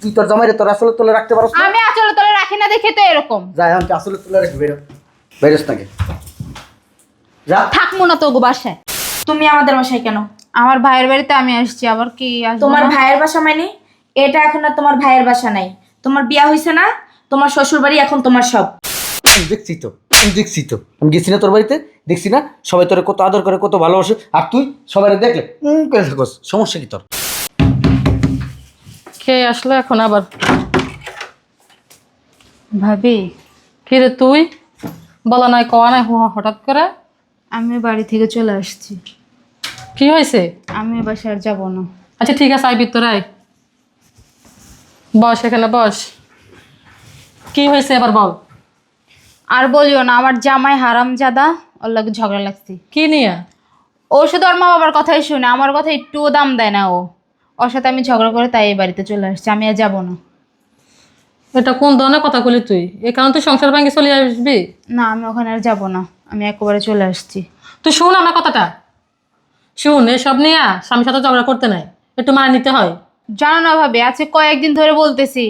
তুই তোর জামাইরে তোর আসলে তোলে রাখতে পারছ না? আমি আসলে তোলে রাখি না দেখে তো এরকম। যা এখন আসলে তোলে রাখবি বেরো। বেরোস নাকি যা। থাকব না তো গো বাসায়। তুমি আমাদের বাসায় কেন? আমার ভাইয়ের বাড়িতে আমি আসছি আবার কি আসব তোমার না? ভাইয়ের বাসা মানে? এটা এখন আর তোমার ভাইয়ের বাসা নাই। তোমার বিয়া হয়েছে না? তোমার শ্বশুর বাড়ি এখন তোমার সব। আমি দেখছি তো আমি দেখছি তো। আমি গেছি না তোর বাড়িতে? দেখছি না? সবাই তোরে কত আদর করে কত ভালোবাসে। আর তুই সবাই দেখলে উম করে থাকস। সমস্যা কি তোর? খেয়ে আসলো এখন আবার। ভাবি কিরে তুই? বলা নাই কওয়া নাই হঠাৎ করে? আমি বাড়ি থেকে চলে আসছি। কি হয়েছে? আমি এ বাসায় আর যাব না। আচ্ছা ঠিক আছে আই ভিতরে আয়। বস এখানে বস। কি হয়েছে এবার বল। আর বলিও না আমার জামাই হারাম জাদা ওর লাগে ঝগড়া লাগছি। কি নিয়ে? ও শুধু ওর মা বাবার কথাই শুনে আমার কথা একটুও দাম দেয় না ও। ওর সাথে আমি ঝগড়া করে তাই এই বাড়িতে চলে আসছি আমি আর যাব না। এটা কোন ধরনের কথা বলি তুই? এ কারণে তুই সংসার ভাঙে চলে আসবি? না আমি ওখানে আর যাব না আমি একেবারে চলে আসছি। তুই শুন আমার কথাটা। শুন এসব নিয়ে স্বামীর সাথে ঝগড়া করতে নাই। একটু মানে নিতে হয়। জানো না ভাবে আজকে কয়েকদিন ধরে বলতেছি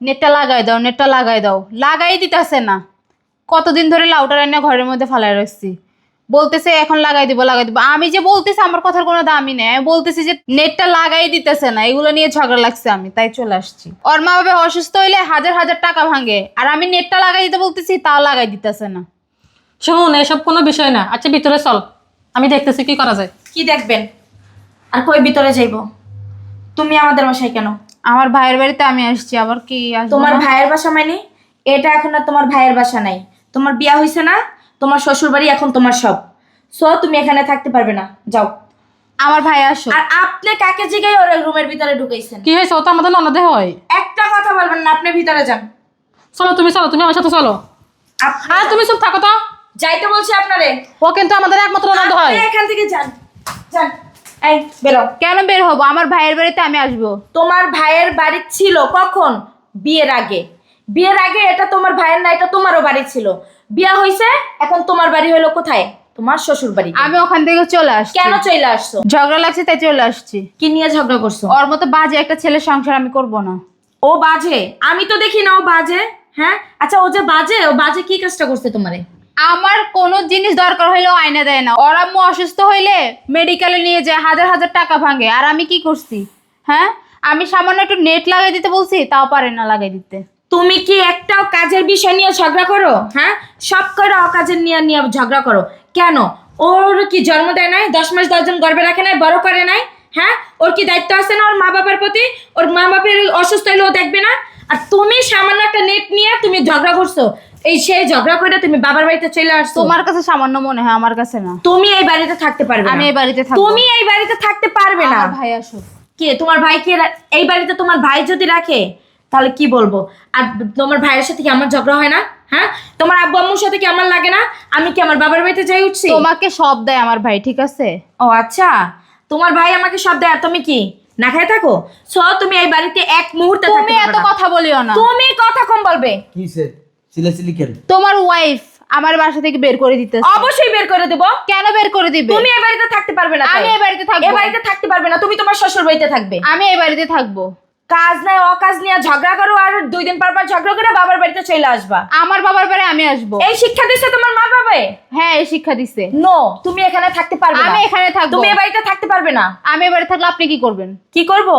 নেটটা লাগাই দাও নেটটা লাগাই দাও। লাগাই দিতেছে না। কতদিন ধরে লাউটার এনে ঘরের মধ্যে ফালাই রাখছি। বলতেছে এখন লাগাই দিব লাগাই দিব। আমি যে বলতেছি আমার কথার কোনো দামই নেই। আমি বলতেছি যে নেটটা লাগাই দিতেছে না এগুলো নিয়ে ঝগড়া লাগছে আমি তাই চলে আসছি। ওর মা বাবা অসুস্থ হইলে হাজার হাজার টাকা ভাঙে। আর আমি নেটটা লাগাই দিতে বলতেছি তাও লাগাই দিতেছে না। শুন এসব কোনো বিষয় না। আচ্ছা ভিতরে চল। আমি দেখতেছি কি করা যায়। কি দেখবেন? আর কই ভিতরে যাইব? তুমি আমাদের বাসায় কেন? আমার ভাইয়ের বাড়িতে আমি আসছি আবার কি আসব তোমার না? ভাইয়ের বাসা মানে? এটা এখন আর তোমার ভাইয়ের বাসা নাই। তোমার বিয়া হয়েছে না? তোমার শ্বশুর বাড়ি এখন তোমার সব। সো তুমি এখানে থাকতে পারবে না। যাও। আমার ভাই আসো আর আপনি কাকে জিগাই ওর রুমের ভিতরে ঢুকাইছেন? কি হয়েছে? ও তো আমাদের ননদে হয়। একটা কথা বলবেন না আপনি ভিতরে যান। চলো তুমি চলো তুমি আমার সাথে চলো। আর তুমি চুপ থাকো তো। যাইতে বলছি আপনারে। ও কিন্তু আমাদের একমাত্র ননদ হয়। আপনি এখান থেকে যান যান। এই বেরো। কেন বের হব? আমার ভাইয়ের বাড়িতে আমি আসব। তোমার ভাইয়ের বাড়ি ছিল কখন? বিয়ের আগে। বিয়ের আগে এটা তোমার ভাইয়ের না এটা তোমারও বাড়ি ছিল। বিয়া হইছে? এখন তোমার বাড়ি হলো কোথায়? তোমার শ্বশুর বাড়ি। আমি ওখান থেকে চলে আসছি। কেন চলে আসছো? ঝগড়া লাগছে তাই চলে আসছি। কি নিয়ে ঝগড়া করছ? ওর মতো বাজে একটা ছেলের সংসার আমি করব না। ও বাজে? আমি তো দেখি না ও বাজে। হ্যাঁ? আচ্ছা ও যে বাজে ও বাজে কি কাজটা করছে তোমারে? আমার কোনো জিনিস দরকার হইলেও আয়না দেয় না। ওর আম্মু অসুস্থ হইলে মেডিকেলে নিয়ে যায় হাজার হাজার টাকা ভাঙে। আর আমি কি করছি? হ্যাঁ? আমি সামান্য একটু নেট লাগাই দিতে বলছি তাও পারে না লাগাই দিতে। তুমি কি একটাও কাজের বিষয় নিয়ে ঝগড়া করো? হ্যাঁ? সব করে অকাজের নিয়ে নিয়ে ঝগড়া করো। কেন? ওর কি জন্ম দেয় নাই? দশ মাস দশজন গর্বে রাখে নাই? বড় করে নাই? হ্যাঁ? ওর কি দায়িত্ব আছে না ওর মা বাবার প্রতি? ওর মা বাবার অসুস্থ হলে ও দেখবে না? আর তুমি সামান্য একটা নেট নিয়ে তুমি ঝগড়া করছ। এই সেই ঝগড়া করে তুমি বাবার বাড়িতে চলে আসছো। তোমার কাছে সামান্য মনে হয় আমার কাছে না। তুমি এই বাড়িতে থাকতে পারবে আমি এই বাড়িতে থাকব। তুমি এই বাড়িতে থাকতে পারবে না। ভাই আসো কে? তোমার ভাই কে এই বাড়িতে তোমার ভাই যদি রাখে তাহলে কি বলব? আর তোমার ভাইয়ের সাথে কি আমার ঝগড়া হয় না? হ্যাঁ? তোমার আব্বু আম্মুর সাথে কি আমার লাগে না? আমি কি আমার বাবার বাড়িতে যাই উঠছি? তোমাকে সব দেয় আমার ভাই ঠিক আছে? ও আচ্ছা। তোমার ভাই আমাকে সব দেয় আর তুমি কি? না খায় থাকো? সো তুমি এই বাড়িতে এক মুহূর্তে তুমি এত কথা বলিও না। তুমি কথা কম বলবে। কি সে? সিলে সিলি কেন? তোমার ওয়াইফ আমার বাসা থেকে বের করে দিতে অবশ্যই বের করে দেবো। কেন বের করে দিবে? তুমি এই বাড়িতে থাকতে পারবে না আমি এই বাড়িতে থাকব। এই বাড়িতে থাকতে পারবে না তুমি তোমার শ্বশুর বাড়িতে থাকবে। আমি এই বাড়িতে থাকব। কাজ নাই অকাজ নিয়ে ঝগড়া করো আর দুই দিন পর পর ঝগড়া করে বাবার বাড়িতে চলে আসবা। আমার বাবার বাড়ি আমি আসব। এই শিক্ষা দিচ্ছে তোমার মা বাবা? হ্যাঁ এই শিক্ষা দিছে। নো তুমি এখানে থাকতে পারবে না। আমি এখানে থাকব। তুমি এ বাড়িতে থাকতে পারবে না। আমি এ বাড়ি থাকলে আপনি কি করবেন? কি করব?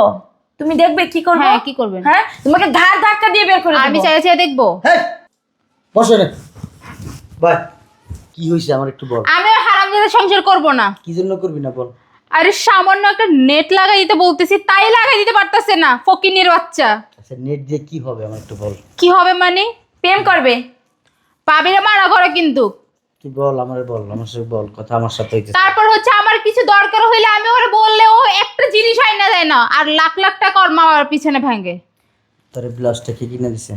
তুমি দেখবে কি করব? হ্যাঁ, কি করবেন? হ্যাঁ তোমাকে ঘাড় ধাক্কা দিয়ে বের করে আমি দেবো। চাই চাই দেখব। হ্যাঁ বসো না বাই কি হয়েছে আমার একটু বল। আমি হারামজাদা সংসার করব না। কি জন্য করবি না বল? আরে সামান্য একটা নেট লাগাই দিতে বলতেছি তাই লাগাই দিতে পারতেছে না ফকিনের বাচ্চা। আচ্ছা নেট দিয়ে কি হবে আমার একটু বল। কি হবে মানে? প্রেম করবে। পাবিরা মারা করে কিন্তু। তুই বল আমার বল আমার সাথে বল কথা আমার সাথে হইতেছে। তারপর হচ্ছে আমার কিছু দরকার হইলে আমি ওরে বললে ও একটা জিনিস হয় না দেয় না। আর লাখ লাখ টাকা ওর মা বাবার পিছনে ভাঙে। তোর ব্লাউজটা কে কিনে দিছে?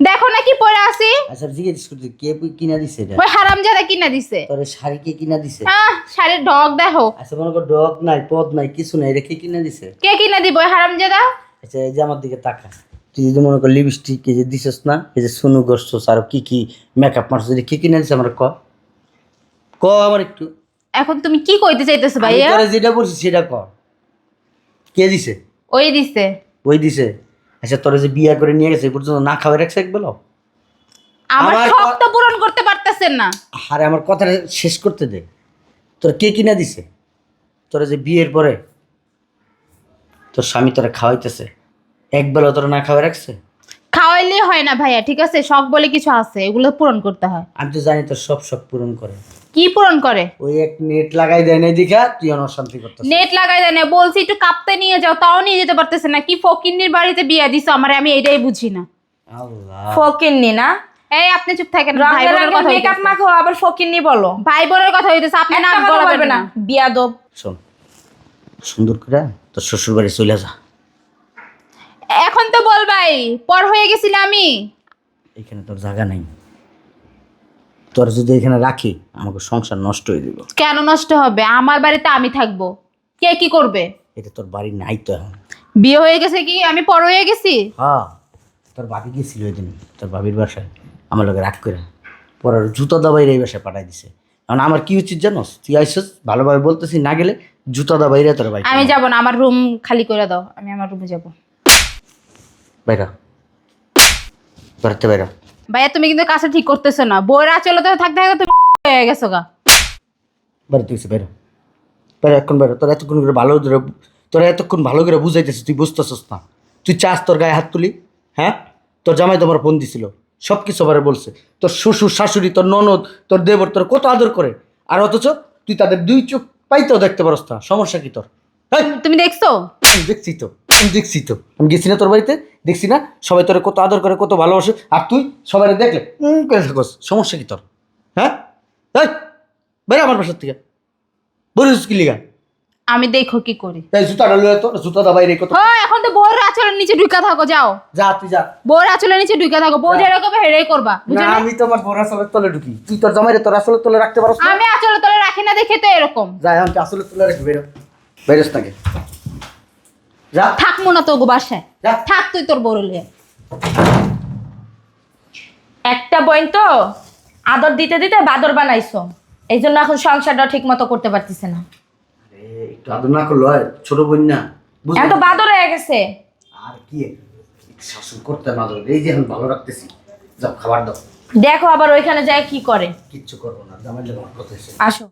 দেখো না কি পরে আসি আচ্ছা জিজ্ঞেস করছি কে কিনা দিছে এটা? ওই হারামজাদা কিনা দিছে। তোর শাড়ি কে কিনা দিছে? আহ শাড়ির ঢক দেখো। আচ্ছা মনে কর ডগ নাই পদ নাই কিছু নাই এটা কে কিনা দিছে? কে কিনা দিব ওই হারামজাদা? আচ্ছা এই যে আমার দিকে তাকা। তুই যদি মনে কর লিপস্টিক এই যে দিছস না এই যে সোনু গসছস আর কি কি মেকআপ মারছস এটা কে কিনা দিছে আমার ক? ক আমার একটু। এখন তুমি কি কইতে চাইতেছো আমি ভাইয়া? তোরা যেটা বলছি সেটা ক। কে দিছে? ওই দিছে। ওই দিছে। আচ্ছা তোরা যে বিয়া করে নিয়ে গেছে এই পর্যন্ত না খাওয়া রাখছে এক বেলাও? আমার আমার শখ তো পূরণ করতে পারতেছেন না। আরে আমার কথাটা শেষ করতে দে। তোর কে কিনা দিছে? তোরা যে বিয়ের পরে তোর স্বামী তোরা খাওয়াইতেছে এক বেলা তোরা না খাওয়া রাখছে? খাওয়াইলেই হয় না ভাইয়া ঠিক আছে? শখ বলে কিছু আছে এগুলো পূরণ করতে হয়। আমি তো জানি তোর সব শখ পূরণ করে। কি পূরণ করে? ওই এক নেট লাগাই দেয় না দীঘা তুই অশান্তি করতেছিস। নেট লাগাই দেয় না বলছি একটু কাঁপতে নিয়ে যাও তাও নিয়ে যেতে পারতেছে না। কি ফকিন্নির বাড়িতে বিয়ে দিছো আমার আমি এটাই বুঝি না। আল্লাহ। ফকিন্নি না? এই আপনি চুপ থাকেন ভাই বোনের কথা মেকআপ। মাখো আবার ফকিন্নি বলো। ভাই বোনের কথা হইতেছে আপনি কথা গলাবেন না না। বিয়াদব। শোন সুন্দর করে তোর শ্বশুর বাড়ি চলে যা। এখন তো বলবাই পর হয়ে গেছিলাম আমি। এখানে তোর জায়গা নাই। তোর যদি এখানে রাখি আমাকে সংসার নষ্ট হয়ে দিব কেন নষ্ট হবে? আমার বাড়িতে আমি থাকব। কে কি করবে? এটা তোর বাড়ি নাই তো এখন। বিয়ে হয়ে গেছে কি? আমি পর হয়ে গেছি? হ্যাঁ তোর ভাবি গেছিল ওই দিন তোর ভাবির বাসায়। আমার লোকে রাগ করে। পরে জুতো দাবাইরে এই বাসায় পাঠাই দিছে। কারণ আমার কি উচিত জানোস? তুই আইসস ভালোভাবে বলতেছি না গেলে জুতো দাবাইরে তোর ভাই আমি যাব না আমার রুম খালি করে দাও। আমি আমার রুমে যাব। বাইরা বেরোতে বাইরা ভাইয়া তুমি কিন্তু কাছে ঠিক করতেছো না। বইয়ের আচলে তো থাকতে থাকতে তুমি হয়ে গেছো গা। বাড়িতে গেছে বেরো বেরো এক্ষণ বেরো তোর এতক্ষণ করে ভালো করে তোরা এতক্ষণ ভালো করে বুঝাইতেছিস তুই বুঝতেছিস না। তুই চাস তোর গায়ে হাত তুলি হ্যাঁ? তোর জামাই তোমার ফোন দিছিল। সব কিছু আবার বলছে। তোর শ্বশুর শাশুড়ি তোর ননদ তোর দেবর তোর কত আদর করে। আর অথচ তুই তাদের দুই চোখ পাইতেও দেখতে পারস না। সমস্যা কি তোর? হেই, তুমি দেখছ? দেখছি তো। আমি দেখছি তো। আমি গেছি না তোর বাড়িতে? দেখছি না? সবাই তোরে কত আদর করে কত ভালোবাসে। আর তুই সবাই দেখলে করে থাকস। সমস্যা কি তোর? হ্যাঁ? এই বেরো আমার বাসার থেকে। বলিস কি লিগা? আমি দেখো কি করি। এই জুতাটা লয়ে তো জুতাটা বাইরে কত ও এখন তো বউয়ের আচলের নিচে ঢুকা থাকো যাও। যা তুই যা। বউয়ের আচলের নিচে ঢুকা থাকো। বউ যেরকম হেরেই করবা বুঝো না না? আমি তোমার বড় আসলের তলে ঢুকি। তুই তোর জামাইরে তোর আসলের তলে রাখতে পারস না? আমি আচলে তলে রাখি না দেখে তো এরকম। যা আমি আসলের তলে রাখি বেরো বেরোস নাকি থাকব না তো গো বাসায় থাক তুই তোর বড় লিয়ে একটা বইন তো আদর দিতে দিতে বাদর বানাইছো। এই জন্য এখন সংসারটা ঠিক মতো করতে পারতেছে না। একটু আদর না করল ছোট বোন না এত বাদর হয়ে গেছে। আর কি শাসন করতে না এই যে এখন ভালো রাখতেছি। যাও খাবার দাও। দেখো আবার ওইখানে যায় কি করে। কিচ্ছু করব না কথা আসো।